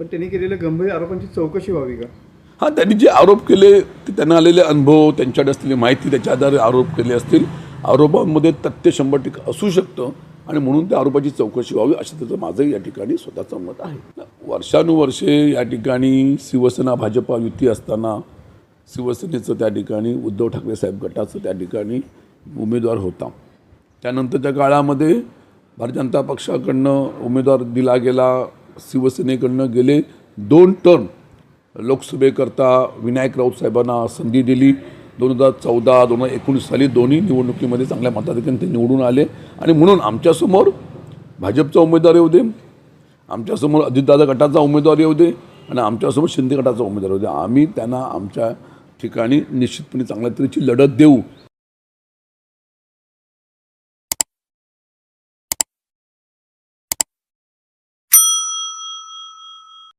पण त्यांनी केलेल्या गंभीर आरोपांची चौकशी व्हावी का? हां त्यांनी जे आरोप केले ते त्यांना आलेले अनुभव त्यांच्याकडे असलेली माहिती त्याच्या आधारे आरोप केले असतील. आरोपांमध्ये तथ्य शंभर टक्के असू शकतं आणि म्हणून त्या आरोपाची चौकशी व्हावी असं त्याचं माझंही या ठिकाणी स्वतःचं मत आहे. वर्षानुवर्षे या ठिकाणी शिवसेना भाजपा युती असताना शिवसेनेचं त्या ठिकाणी उद्धव ठाकरे साहेब गटाचं त्या ठिकाणी उमेदवार होता. त्यानंतरच्या काळामध्ये भारतीय जनता पक्षाकडनं उमेदवार दिला गेला. शिवसेनेकडनं गेले दोन टर्म लोकसभेकरता विनायक राऊत साहेबांना संधी दिली. दोन हजार चौदा दोन हजार एकोणीस साली दोन्ही निवडणुकीमध्ये चांगल्या मताधिक्याने ते निवडून आले. आणि म्हणून आमच्यासमोर भाजपचा उमेदवार येऊ दे आमच्यासमोर अजितदादा गटाचा उमेदवार येऊ दे आणि आमच्यासमोर शिंदे गटाचा उमेदवार येऊ दे. आम्ही त्यांना आमच्या ठिकाणी निश्चितपणे चांगल्या तऱ्हेची लढत देऊ.